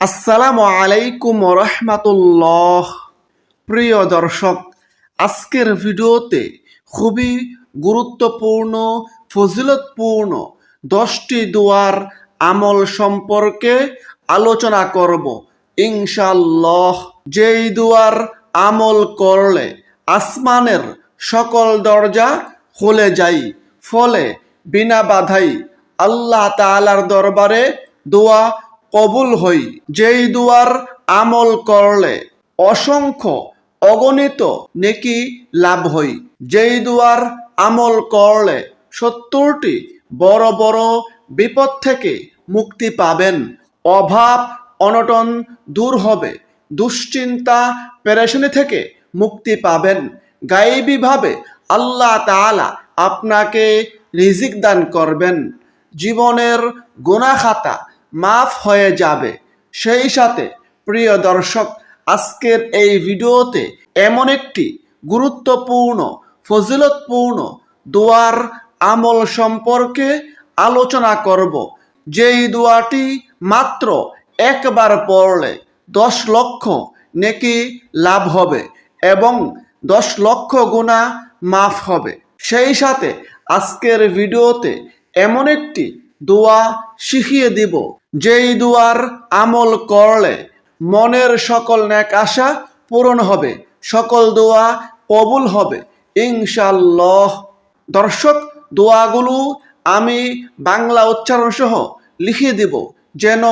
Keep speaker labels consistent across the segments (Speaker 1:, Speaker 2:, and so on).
Speaker 1: আসসালামু আলাইকুম রহমাতুল্লাহ। প্রিয় দর্শক, আজকের ভিডিওতে খুবই গুরুত্বপূর্ণ, ফজিলতপূর্ণ দশটি দুয়ার আমল সম্পর্কে আলোচনা করব ইনশাল্লাহ যেই দুয়ার আমল করলে আসমানের সকল দরজা খুলে যাই ফলে বিনা বাধাই আল্লাহ তালার দরবারে দোয়া কবুল হই, যেই দুয়ার আমল করলে অসংখ্য অগণিত নেকি লাভ হই। যেই দুয়ার আমল করলে সত্তরটি বড় বড় বিপদ থেকে মুক্তি পাবেন। অভাব অনটন দূর হবে, দুশ্চিন্তা পেরেশানি থেকে মুক্তি পাবেন। গায়েবীভাবে আল্লাহ তাআলা আপনাকে রিজিক দান করবেন। জীবনের গুনাহ খাতা মাফ হয়ে যাবে। সেই সাথে, প্রিয় দর্শক, আজকের এই ভিডিওতে এমন একটি গুরুত্বপূর্ণ, ফজিলতপূর্ণ দোয়ার আমল সম্পর্কে আলোচনা করব। যেই দোয়াটি মাত্র একবার পড়লে দশ লক্ষ নেকি লাভ হবে এবং দশ লক্ষ গুণা মাফ হবে। সেই সাথে আজকের ভিডিওতে এমন একটি দোয়া শিখিয়ে দিব যেই দুয়ার আমল করলে মনের সকল ন্যাক আশা পূরণ হবে, সকল দোয়া কবুল হবে। ইনশাল্লাহ দর্শক, দোয়াগুলো আমি বাংলা উচ্চারণ সহ লিখে দিব, যেন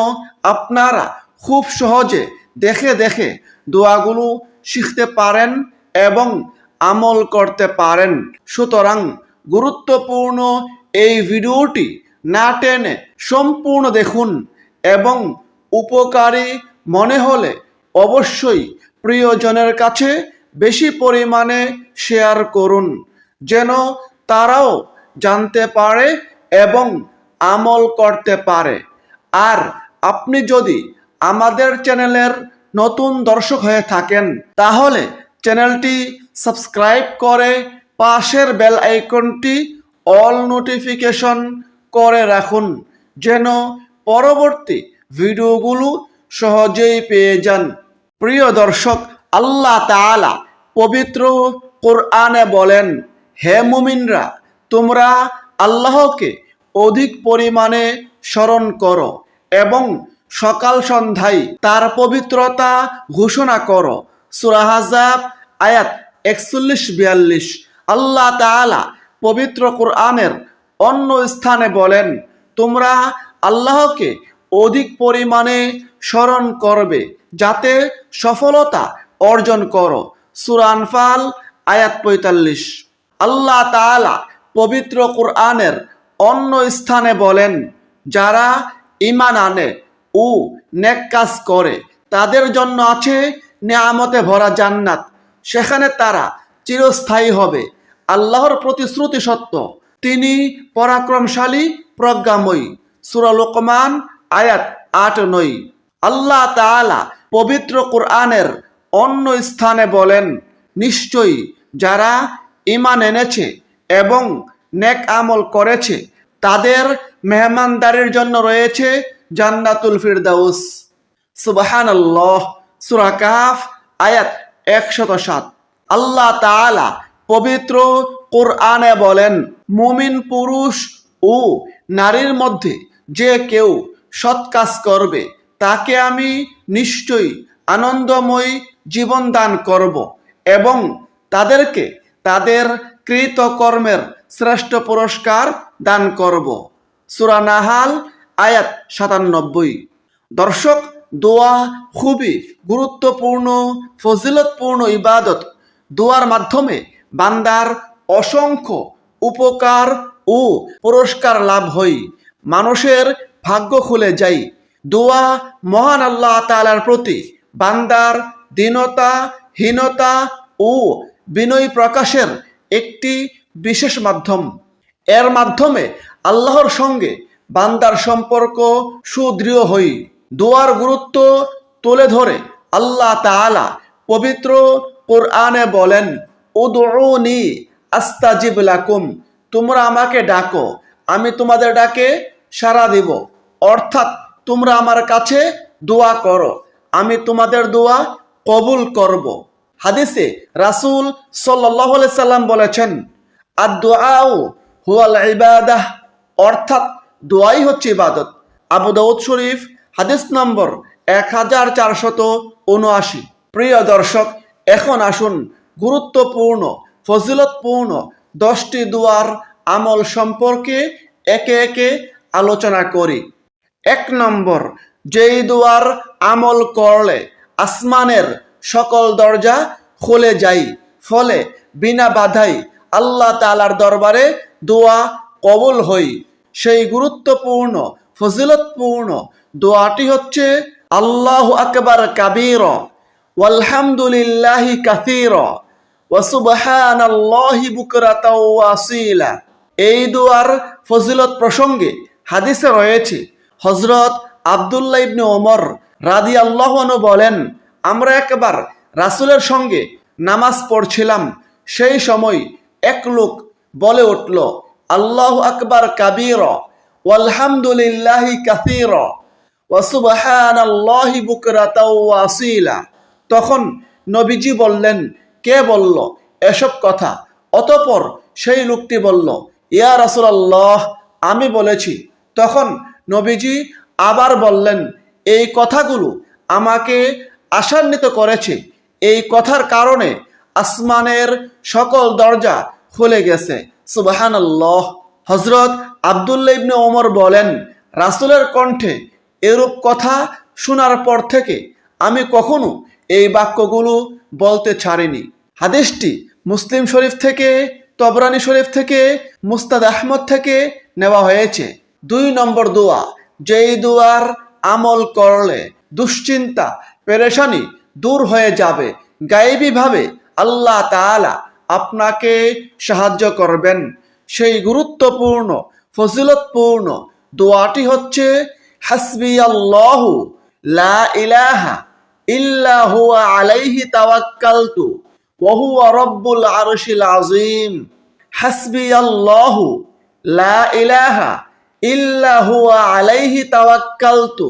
Speaker 1: আপনারা খুব সহজে দেখে দেখে দোয়াগুলো শিখতে পারেন এবং আমল করতে পারেন। সুতরাং গুরুত্বপূর্ণ এই ভিডিওটি না টেনে সম্পূর্ণ দেখুন। এবং উপকারী মনে হলে অবশ্যই প্রিয়জনের কাছে বেশি পরিমাণে শেয়ার করুন, যেন তারাও জানতে পারে এবং আমল করতে পারে। আর আপনি যদি আমাদের চ্যানেলের নতুন দর্শক হয়ে থাকেন, তাহলে চ্যানেলটি সাবস্ক্রাইব করে পাশের বেল আইকনটি অল নোটিফিকেশন করে রাখুন, যেন পরবর্তী ভিডিওগুলো সহজেই পেয়ে যান। প্রিয় দর্শক, আল্লাহ তাআলা পবিত্র কোরআনে বলেন, হে মুমিনরা, তোমরা আল্লাহকে অধিক পরিমাণে স্মরণ করো এবং সকাল সন্ধ্যায় তার পবিত্রতা ঘোষণা করো। সুরাহাজাব আয়াত একচল্লিশ বিয়াল্লিশ। আল্লাহ তাআলা পবিত্র কোরআনের অন্য স্থানে বলেন, তোমরা আল্লাহকে অধিক পরিমাণে স্মরণ করবে, যাতে সফলতা অর্জন করো। সুরানফাল আয়াত পঁয়তাল্লিশ। আল্লাহ তাআলা পবিত্র কোরআনের অন্য স্থানে বলেন, যারা ইমান আনে ও নেক কাজ করে, তাদের জন্য আছে নেয়ামতে ভরা জান্নাত। সেখানে তারা চিরস্থায়ী হবে। আল্লাহর প্রতিশ্রুতি সত্য। তিনি পরাক্রমশালী, প্রজ্ঞাময়ী। সুরা লোকমান, আয়াত আট নয়। আল্লাহ তাআলা পবিত্র কোরআনের অন্য স্থানে বলেন, নিশ্চয়ই যারা ইমান এনেছে এবং নেক আমল করেছে, তাদের মেহমানদারির জন্য রয়েছে জান্নাতুল ফিরদাউস। সুবাহান আল্লাহ সুরা কাফ আয়াত একশত সাত। আল্লাহ তাআলা পবিত্র কোরআনে বলেন, মুমিন পুরুষ ও নারীর মধ্যে যে কেউ সৎ কাজ করবে, তাকে আমি নিশ্চয়ই আনন্দময় জীবন দান করব এবং তাদেরকে তাদের কৃত কর্মের শ্রেষ্ঠ পুরস্কার দান করব। সুরা নাহাল আয়াত সাতানব্বই। দর্শক, দোয়া খুবই গুরুত্বপূর্ণ, ফজিলতপূর্ণ ইবাদত। দোয়ার মাধ্যমে বান্দার অসংখ্য উপকার ও পুরস্কার লাভ হই মানুষের ভাগ্য খুলে যাই। দোয়া মহান আল্লাহ তাআলার প্রতি। বান্দার দীনতা, হীনতা ও বিনয় প্রকাশের একটি বিশেষ মাধ্যম। এর মাধ্যমে আল্লাহর সঙ্গে বান্দার সম্পর্ক সুদৃঢ় হই। দোয়ার গুরুত্ব তুলে ধরে আল্লাহ তাআলা পবিত্র কোরআনে বলেন, উদউনি আস্তাজিব লাকুম। তোমরা আমাকে ডাকো, আমি তোমাদের ডাকে সাড়া দিব। অর্থাৎ তোমরা আমার কাছে দোয়া করো। আমি তোমাদের দোয়া কবুল করব। হাদিসে রাসূল আলাইহি সাল্লাম বলেছেন আর দোয়াও হুয়াল ইবাদাহ। অর্থাৎ দোয়াই হচ্ছে ইবাদত। আবু দাউদ শরীফ, হাদিস নম্বর এক হাজার চারশত উনআশি। প্রিয় দর্শক, এখন আসুন গুরুত্বপূর্ণ, ফজিলতপূর্ণ দশটি দুয়ার আমল সম্পর্কে একে একে আলোচনা করি। এক নম্বর, যেই দুয়ার আমল করলে আসমানের সকল দরজা খুলে যাই ফলে বিনা বাধাই আল্লাহ তালার দরবারে দোয়া কবল হই সেই গুরুত্বপূর্ণ, ফজিলতপূর্ণ দোয়াটি হচ্ছে, আল্লাহ আকবার কাবীর, ওয়ালহামদুলিল্লাহি কাসীর ওয়াসুবহানাল্লাহি বুকরাতাও ওয়াসিলা এই দোয়ার ফজিলত প্রসঙ্গে হাদিসে রয়েছে হজরত আবদুল্লাহ ইবনে ওমর রাদি আল্লাহনু বলেন, আমরা একবার রাসূলের সঙ্গে নামাজ পড়ছিলাম, সেই সময় এক লোক বলে উঠল, আল্লাহ আকবার কাবীর, ওয়ালহামদুলিল্লাহি কাসীর ওয়াসুবহানাল্লাহি বুকরাতাও ওয়াসিলা তখন নবীজি বললেন, কে বলল এসব কথা? অতপর সেই লোকটি বলল, ইয়া রাসূলুল্লাহ, আমি বলেছি তখন নবীজি আবার বললেন, এই কথাগুলো আমাকে আশান্বিত করেছে। এই কথার কারণে আসমানের সকল দরজা খুলে গেছে। সুবাহানাল্লাহ। হজরত আবদুল্লাহ ইবনে ওমর বলেন, রাসূলের কণ্ঠে এরূপ কথা শোনার পর থেকে আমি কখনো এই বাক্যগুলো বলতে ছাড়িনি। হাদিসটি মুসলিম শরীফ থেকে, তবরানি শরীফ থেকে, মুস্তাদ আহমদ থেকে নেওয়া হয়েছে। দুই নম্বর দোয়া, যেই দোয়ার আমল করলে দুশ্চিন্তা, পেরেশানি দূর হয়ে যাবে। গায়েবীভাবে আল্লাহ তাআলা আপনাকে সাহায্য করবেন। সেই গুরুত্বপূর্ণ, ফজিলতপূর্ণ দোয়াটি হচ্ছে, হাসবি আল্লাহু লা ইলাহা ইল্লা হুয়া আলাইহি তাওয়াক্কালতু ওয়া হুয়া রব্বুল আরশিল আযীম। হাসবি আল্লাহু লা ইলাহা ইল্লা হুয়া আলাইহি তাওয়াক্কালতু,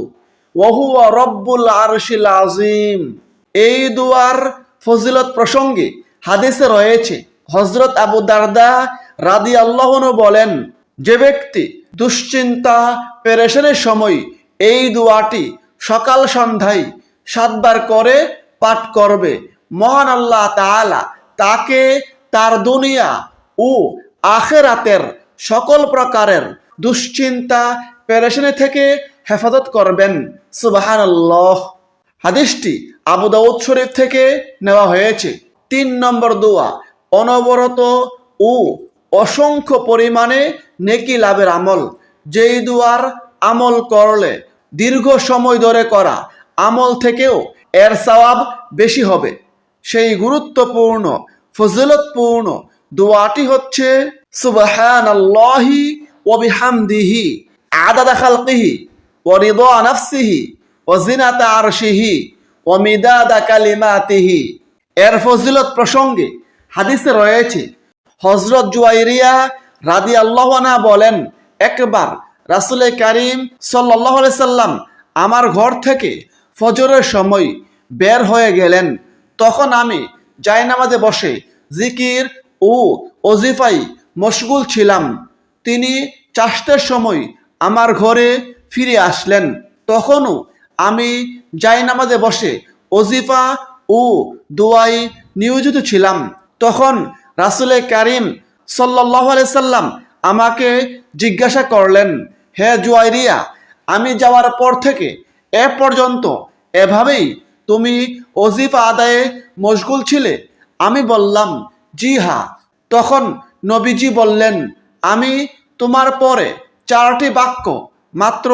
Speaker 1: ওয়া হুয়া রব্বুল আরশিল আযীম। এই দুয়ার ফজিলত প্রসঙ্গে হাদিসে রয়েছে হজরত আবু দারদা রাদি আল্লাহনু বলেন, যে ব্যক্তি দুশ্চিন্তা, পেরেশানের সময় এই দুয়াটি সকাল সন্ধ্যায় সাতবার করে পাঠ করবে, মহান আল্লাহ তাআলা তাকে তার দুনিয়া ও আখেরাতের সকল প্রকারের দুশ্চিন্তা পেরেশানি থেকে হেফাজত করবেন। সুবাহান আল্লাহ হাদিসটি আবু দাউদ শরীফ থেকে নেওয়া হয়েছে। তিন নম্বর দোয়া, অনবরত ও অসংখ্য পরিমাণে নেকি লাভের আমল। যেই দুয়ার আমল করলে দীর্ঘ সময় ধরে করা আমল থেকেও এর সওয়াব বেশি হবে। সেই গুরুত্বপূর্ণ, ফজিলতপূর্ণ দোয়াটি হচ্ছে সুবহান আল্লাহি এর ফজিলত প্রসঙ্গে হাদিসে রয়েছে হজরত জুয়াইরিয়া রাদি আল্লাহনা বলেন, একবার রাসুলে কারিম সাল্লাম আমার ঘর থেকে ফজরের সময় বের হয়ে গেলেন। তখন আমি জায়নামাজে বসে জিকির ও অজিফাই মশগুল ছিলাম। তিনি চাষতের সময় আমার ঘরে ফিরে আসলেন। তখনও আমি যাই জায়নামাজে বসে অজিফা ও দোয়াই নিয়োজিত ছিলাম। তখন রাসুলে কারিম সাল্লাহ সাল্লাম আমাকে জিজ্ঞাসা করলেন, হে জুয়াইরিয়া, আমি যাওয়ার পর থেকে এ পর্যন্ত এভাবেই তুমি অজিফা আদায়ে মশগুল ছিলে? আমি বললাম, জি হা তখন নবীজি বললেন, আমি তোমার পরে চারটি বাক্য মাত্র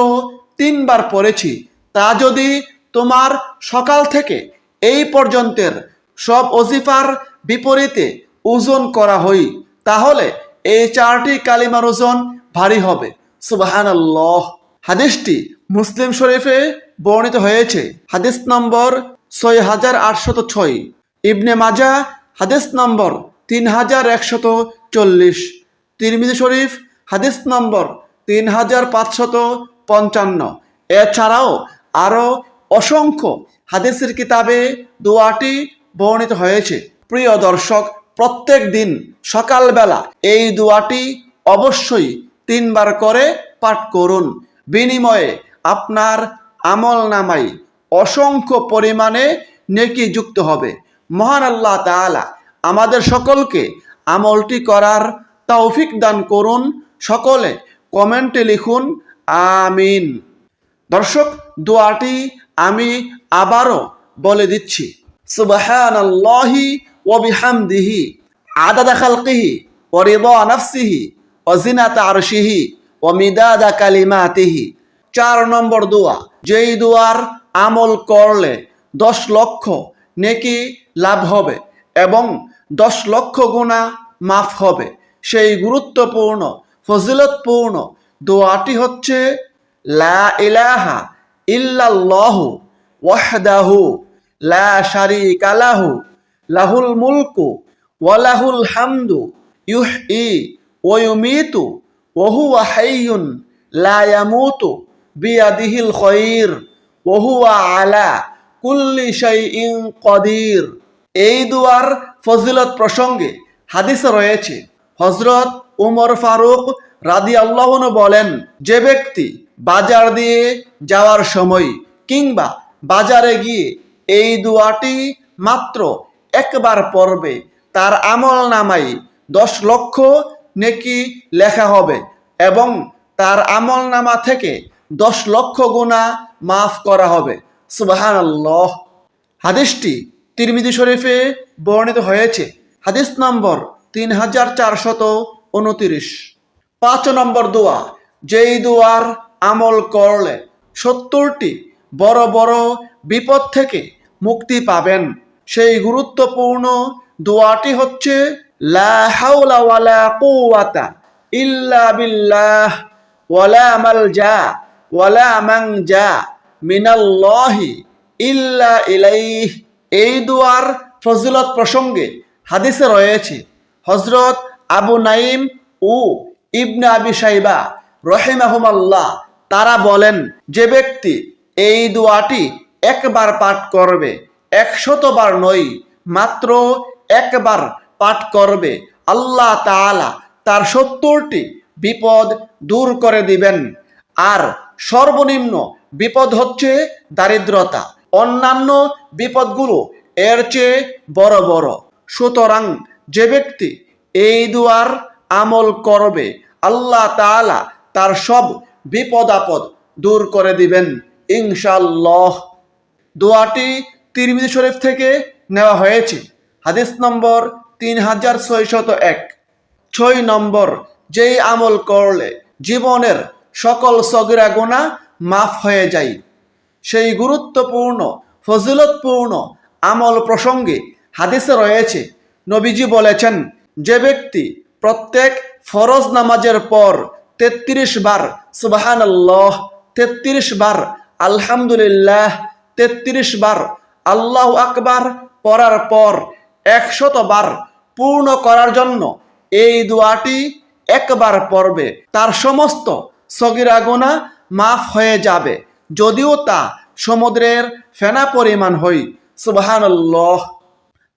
Speaker 1: তিনবার পড়েছি। তা যদি তোমার সকাল থেকে এই পর্যন্তের সব অজিফার বিপরীতে ওজন করা হই, তাহলে এই চারটি কালিমার ওজন ভারী হবে। সুবাহান হাদিসটি মুসলিম শরীফে বর্ণিত হয়েছে। হাদিস নম্বর ছয় হাজার আটশত ছয়। ইবনে মাজা হাদিস নম্বর তিন হাজার একশত চল্লিশ। তিরমিজি শরীফ হাদিস নম্বর তিন হাজার পাঁচশত পঞ্চান্ন। এছাড়াও আরও অসংখ্য হাদিসের কিতাবে দোয়াটি বর্ণিত হয়েছে। প্রিয় দর্শক, প্রত্যেক দিন সকালবেলা এই দোয়াটি অবশ্যই তিনবার করে পাঠ করুন। বিনিময়ে আপনার আমল নামাই অসংখ্য পরিমাণে নেকি যুক্ত হবে। মহান আল্লাহ তাআলা আমাদের সকলকে আমলটি করার তৌফিক দান করুন। সকলে কমেন্টে লিখুন আমিন। দর্শক, দোয়াটি আমি আবারও বলে দিচ্ছি। সুবহানাল্লাহি ওয়া বিহামদিহি, আদাদা খালকিহি ওয়া রিদা নাফসিহি ওয়া জিনাতা আরশিহি ওয়া মিদাদা কালিমাতিহি। চার নম্বর দোয়া, যেই দোয়ার আমল করলে দশ লক্ষ নেকি লাভ হবে এবং দশ লক্ষ গুণা মাফ হবে। সেই গুরুত্বপূর্ণ ফজিলতপূর্ণ। দোয়াটি হচ্ছে, লা ইলাহা ইল্লাল্লাহু ওয়াহদাহু লা শারীকা লাহু, লাহুল মুলকু ওয়া লাহুল হামদু ইউহয়ি ওয়া ইউমীতু ওয়া হুয়া হাইয়ুন লা ইয়ামুতু বিয়াদিহিল খায়র ওয়া হুয়া আলা কুল্লি শাইইন কদির এই দুয়ার ফজিলত প্রসঙ্গে হাদিসে রয়েছে হজরত উমর ফারুক রাদি আল্লাহন বলেন, যে ব্যক্তি বাজার দিয়ে যাওয়ার সময় কিংবা বাজারে গিয়ে এই দুয়াটি মাত্র একবার পড়বে, তার আমল নামাই দশ লক্ষ নেকি লেখা হবে এবং তার আমল নামা থেকে দশ লক্ষ গুণা মাফ করা হবে। সুবাহান আল্লাহ হাদিসটি তিরমিদি শরীফে বর্ণিত হয়েছে। হাদিস নম্বর তিন হাজার চারশত উনতিরিশ। পাঁচ নম্বর দোয়া, যেই দোয়ার আমল করলে সত্তরটি বড় বড় বিপদ থেকে মুক্তি পাবেন। সেই গুরুত্বপূর্ণ দোয়াটি হচ্ছে ইল্লা বিল্লাহ ওয়ালা ওয়ালা ইল্লা ইলাইহ। এই দুয়ার ফজিলত প্রসঙ্গে হাদিসে রয়েছে হজরত আবু নাইম ও ইবনে আবি সাইবা রহিমাহুমাল্লাহ, তারা বলেন, যে ব্যক্তি এই দোয়াটি একবার পাঠ করবে একশতবার নয়, মাত্র একবার পাঠ করবে, আল্লাহ তাআলা তার সত্তরটি বিপদ দূর করে দিবেন। আর সর্বনিম্ন বিপদ হচ্ছে দারিদ্রতা, অন্যান্য বিপদগুলো এর চেয়ে বড় বড়। সুতরাং যে ব্যক্তি এই দুয়ার আমল করবে। আল্লাহ তাআলা তার সব বিপদ আপদ দূর করে দিবেন ইনশাল্লাহ দোয়াটি তিরমিজি শরীফ থেকে নেওয়া হয়েছে। হাদিস নম্বর তিন হাজার ছয়শত এক। ছয় নম্বর, যেই আমল করলে জীবনের সকল সগিরা গোনা মাফ হয়ে যায়। সেই গুরুত্বপূর্ণ, ফজিলতপূর্ণ আমল প্রসঙ্গে হাদিসে রয়েছে। নবীজি বলেছেন যে ব্যক্তি প্রত্যেক ফরজ নামাজের পর তেত্রিশ বার সুবাহান আল্লাহ তেত্রিশ বার, আলহামদুলিল্লাহ, তেত্রিশ বার, আল্লাহ আকবার পড়ার পর একশত বার পূর্ণ করার জন্য এই দোয়াটি একবার পড়বে। তার সমস্ত সগিরা গুণা মাফ হয়ে যাবে। যদিও তা সমুদ্রের ফেনা পরিমাণ হই সুবাহান্লাহ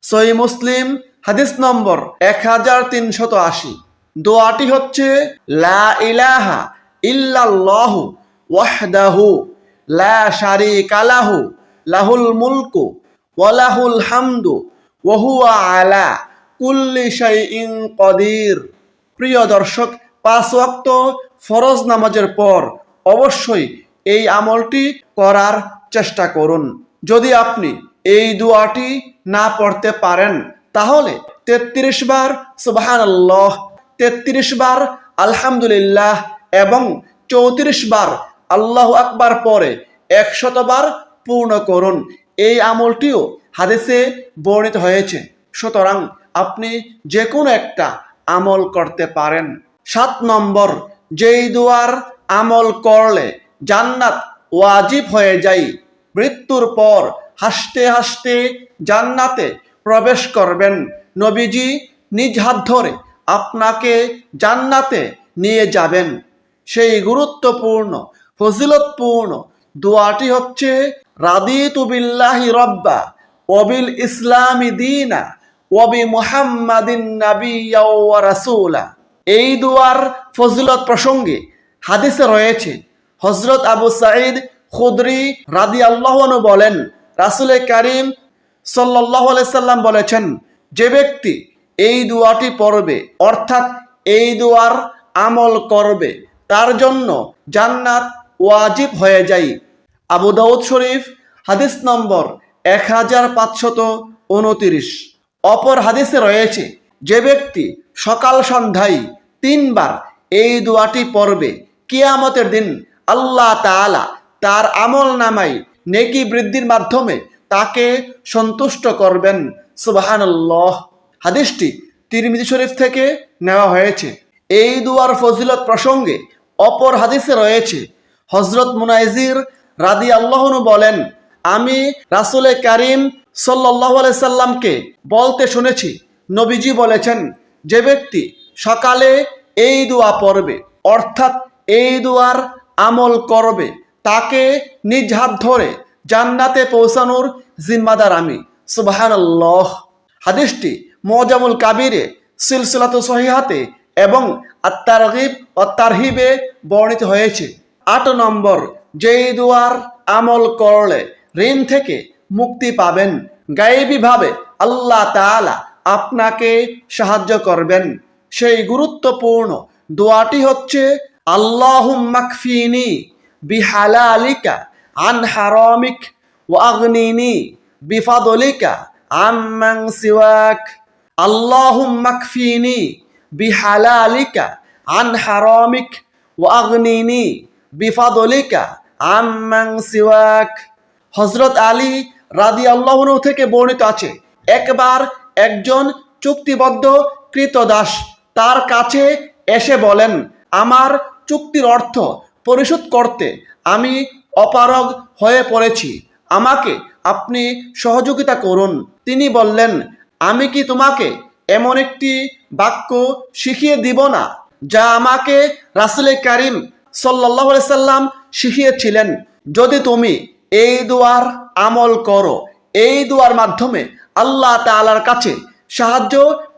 Speaker 1: সই মুসলিম হাদিস নম্বর এক হাজার তিনশত আশি। দোয়াটি হচ্ছে, লা ইলাহা ইল্লাল্লাহু ওয়াহদাহু লা শারিকা লাহু, লাহুল মুলকু ওয়ালাহুল হামদু ওহুয়া আলা কুল্লি শাইইন কদির। প্রিয় দর্শক, পাঁচ ওয়াক্ত ফরজ নামাজের পর অবশ্যই এই আমলটি করার চেষ্টা করুন। যদি আপনি এই দোয়াটি না পড়তে পারেন তাহলে তেত্রিশ বার সুবাহান আল্লাহ তেত্রিশ বার আলহামদুলিল্লাহ এবং চৌত্রিশ বার আল্লাহ আকবার পরে একশতবার পূর্ণ করুন। এই আমলটিও হাদিসে বর্ণিত হয়েছে। সুতরাং আপনি যে কোনো একটা আমল করতে পারেন। সাত নম্বর, যেই দুয়ার আমল করলে জান্নাত ওয়াজিব হয়ে যায়, মৃত্যুর পর হাসতে হাসতে জান্নাতে প্রবেশ করবেন। নবীজি নিজ হাত ধরে আপনাকে জান্নাতে নিয়ে যাবেন। সেই গুরুত্বপূর্ণ, ফজিলতপূর্ণ দোয়াটি হচ্ছে, রাদিতু বিল্লাহি রব্বা ওবিল ইসলামি দিনা ওবি মুহাম্মাদিন নাবিয়্যা ওয়া রাসূলা। এই দুয়ার ফজিলত প্রসঙ্গে হাদিসে রয়েছে হজরত আবু সাঈদ খুদরি রাদি আল্লাহনু বলেন, রাসুলে কারিম সাল্লাহ সাল্লাম বলেছেন, যে ব্যক্তি এই দুয়াটি পড়বে, অর্থাৎ এই দুয়ার আমল করবে, তার জন্য জান্নাত ওয়াজিব হয়ে যায়। আবু দাউদ শরীফ, হাদিস নম্বর এক হাজার পাঁচশত উনতিরিশ। অপর হাদিসে রয়েছে, যে ব্যক্তি সকাল সন্ধ্যায় তিনবার এই দোয়াটি পড়বে, কিয়ামতের দিন আল্লাহ তাআলা তার আমল নামাই নেকি বৃদ্ধির মাধ্যমে তাকে সন্তুষ্ট করবেন। সুবাহানাল্লাহ। হাদিসটি তিরমিজি শরীফ থেকে নেওয়া হয়েছে। এই দুয়ার ফজিলত প্রসঙ্গে অপর হাদিসে রয়েছে হজরত মুনাইজির রাদি আল্লাহনু বলেন, আমি রাসুলে কারিম সাল্লাহ সাল্লামকে বলতে শুনেছি। নবীজি বলেছেন, যে ব্যক্তি সকালে এই দোয়া পড়বে, অর্থাৎ এই দোয়ার আমল করবে, তাকে নিজ হাত ধরে জান্নাতে পৌঁছানোর জিম্মাদার আমি। সুবাহানাল্লাহ। হাদিসটি মোজামুল কাবিরে সিলসিলাত সহিহাতে এবং আত্মারগিব ও তারহিবে বর্ণিত হয়েছে। আট নম্বর, যেই দুয়ার আমল করলে ঋণ থেকে মুক্তি পাবেন। গায়েবীভাবে আল্লাহ তাআলা আপনাকে সাহায্য করবেন। সেই গুরুত্বপূর্ণ দোয়াটি হচ্ছে আল্লাহ মাকফিনি বিহালালিকা আন হারামিক ওয়াগনিনি বিফাদলিকা আম্মাং সিওয়াক। আল্লাহুম্মা কফিনি বিহালালিকা আন হারামিক ওয়াগনিনি বিফাদলিকা আম্মাং সিওয়াক। হজরত আলী রাদি আল্লাহন থেকে বর্ণিত আছে, একবার একজন চুক্তিবদ্ধ কৃতদাস তার কাছে এসে বলেন, আমার চুক্তির অর্থ পরিশোধ করতে আমি অপারগ হয়ে পড়েছি। আমাকে আপনি সহযোগিতা করুন। তিনি বললেন, আমি কি তোমাকে এমন একটি বাক্য শিখিয়ে দিব না, যা আমাকে রাসুলে কারিম সাল্লাহ সাল্লাম শিখিয়েছিলেন? যদি তুমি এই দুয়ার আমল করো, এই দুয়ার মাধ্যমে আল্লাহ তালার কাছে সাহায্য,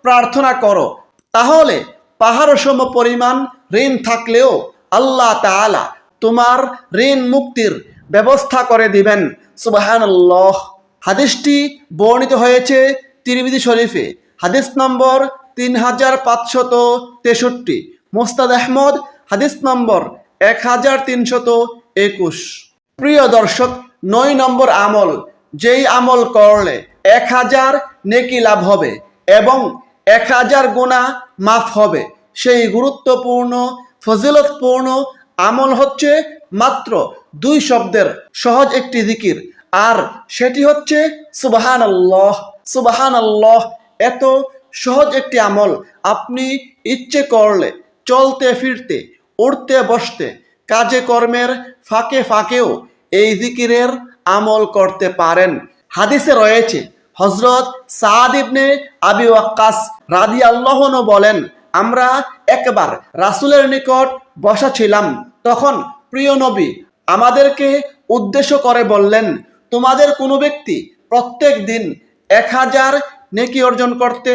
Speaker 1: প্রার্থনা করো, তাহলে পাহাড় সম পরিমাণ ঋণ থাকলেও আল্লাহ তাআলা তোমার ঋণ মুক্তির ব্যবস্থা করে দিবেন। সুবাহান্লাহ হাদিসটি বর্ণিত হয়েছে তিরমিজি শরীফে। হাদিস নম্বর তিন হাজার পাঁচশত তেষট্টি। মোস্তাদ আহমদ, হাদিস নম্বর এক হাজার তিনশত একুশ। প্রিয় দর্শক, নয় নম্বর আমল, যেই আমল করলে এক হাজার নেকি লাভ হবে এবং এক হাজার গুণা মাফ হবে, সেই গুরুত্বপূর্ণ, ফজিলতপূর্ণ আমল হচ্ছে মাত্র দুই শব্দের সহজ একটি দিকির আর সেটি হচ্ছে সুবাহান আল্লাহ সুবাহান আল্লাহ এত সহজ একটি আমল, আপনি ইচ্ছে করলে চলতে, ফিরতে উঠতে বসতে, কাজে, কর্মের ফাঁকে ফাঁকেও এই জিকিরের আমল করতে পারেন। হাদিসে রয়েছে হজরত সাদ ইবনে আবি ওয়াক্কাস রাদি আল্লাহনও বলেন আমরা একবার রাসুলের নিকট বসা ছিলাম। তখন প্রিয় নবী আমাদেরকে উদ্দেশ্য করে বললেন, তোমাদের কোনো ব্যক্তি প্রত্যেক দিন এক হাজার নেকি অর্জন করতে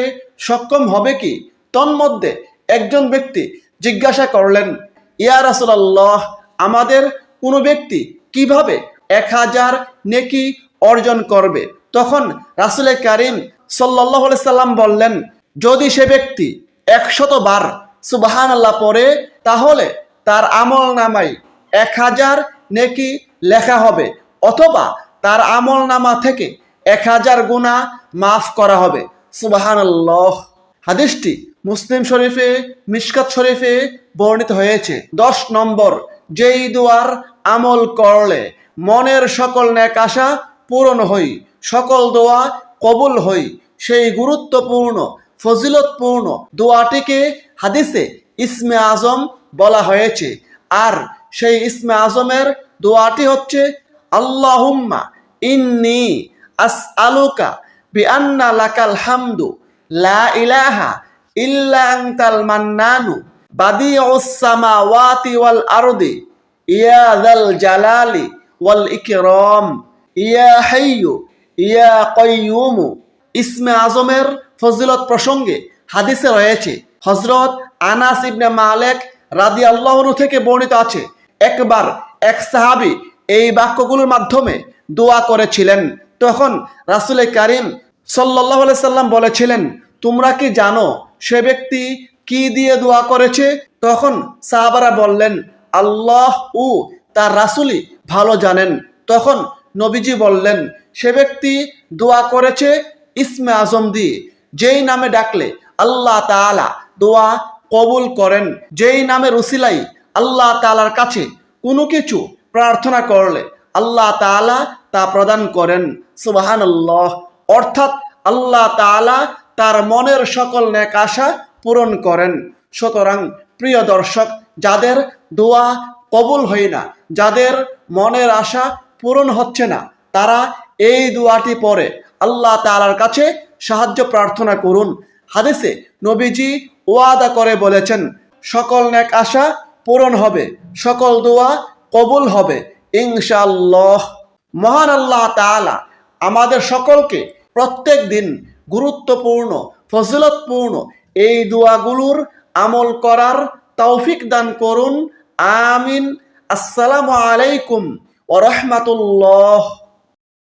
Speaker 1: সক্ষম হবে কি? তন্মধ্যে একজন ব্যক্তি জিজ্ঞাসা করলেন, ইয়া রাসুলাল্লাহ, আমাদের কোনো ব্যক্তি কীভাবে এক হাজার নেকি অর্জন করবে? তখন রাসুলের কারিম সাল্লাহ সাল্লাম বললেন, যদি সে ব্যক্তি একশত বার সুবাহান আল্লাহ পড়ে, তাহলে তার আমল নামাই এক হাজার নেকি লেখা হবে, অথবা তার আমল নামা থেকে এক হাজার গুণা মাফ করা হবে। সুবাহান আল্লাহ হাদিসটি মুসলিম শরীফে, মিশকাত শরীফে বর্ণিত হয়েছে। দশ নম্বর, যেই দুয়ার আমল করলে মনের সকল ন্যাক আশা পূরণ হই, সকল দোয়া কবুল হই, সেই গুরুত্বপূর্ণ ফজিলতপূর্ণ দোয়াটিকে হাদিসে ইসমে আজম বলা হয়েছে। আর সেই ইসমে আজমের দোয়াটি হচ্ছে, আল্লাহুম্মা ইন্নি আস আলুকা বি আন্না লাকাল হামদু, লা ইলাহা ইল্লা আনতাল মান্নানু, বাদিউস সামাওয়াতি ওয়াল আরদি, ইয়া যাল জালালি ওয়াল ইকরাম, ইয়া হাইয়ু, ইয়া কয়ুমু ইসমে আজমের ফজিলত প্রসঙ্গে হাদিসে রয়েছে হজরত আনাস ইবনে মালেক রাদি আল্লাহনু থেকে বর্ণিত আছে, একবার এক সাহাবি এই বাক্যগুলোর মাধ্যমে দোয়া করেছিলেন। তখন রাসুল কারিম সাল্লাহ সাল্লাম বলেছিলেন, তোমরা কি জানো সে ব্যক্তি কি দিয়ে দোয়া করেছে? তখন সাহাবারা বললেন, আল্লাহ ও তার রাসুলই ভালো জানেন। তখন নবীজি বললেন, সে ব্যক্তি দোয়া করেছে ইসমে আজম দিয়ে। যেই নামে ডাকলে আল্লাহ তাআলা দোয়া কবুল করেন। যেই নামের উসিলাই আল্লাহ তাআলার কাছে কোনো কিছু প্রার্থনা করলে আল্লাহ তাআলা তা প্রদান করেন। সুবাহান আল্লাহ অর্থাৎ আল্লাহ তাআলা তার মনের সকল নেক আশা পূরণ করেন। সুতরাং প্রিয় দর্শক, যাদের দোয়া কবুল হয় না, যাদের মনের আশা পূরণ হচ্ছে না, তারা এই দোয়াটি পরে আল্লাহ তাআলার কাছে সাহায্য প্রার্থনা করুন। হাদিসে নবীজি ওয়াদা করে বলেছেন, সকল নেক আশা পূরণ হবে, সকল দোয়া কবুল হবে, ইনশাআল্লাহ। মহান আল্লাহ তাআলা আমাদের সকলকে প্রত্যেক দিন গুরুত্বপূর্ণ, ফজিলতপূর্ণ এই দোয়াগুলোর আমল করার তৌফিক দান করুন। আমিন। আসসালামু আলাইকুম রাহমাতুল্লাহ।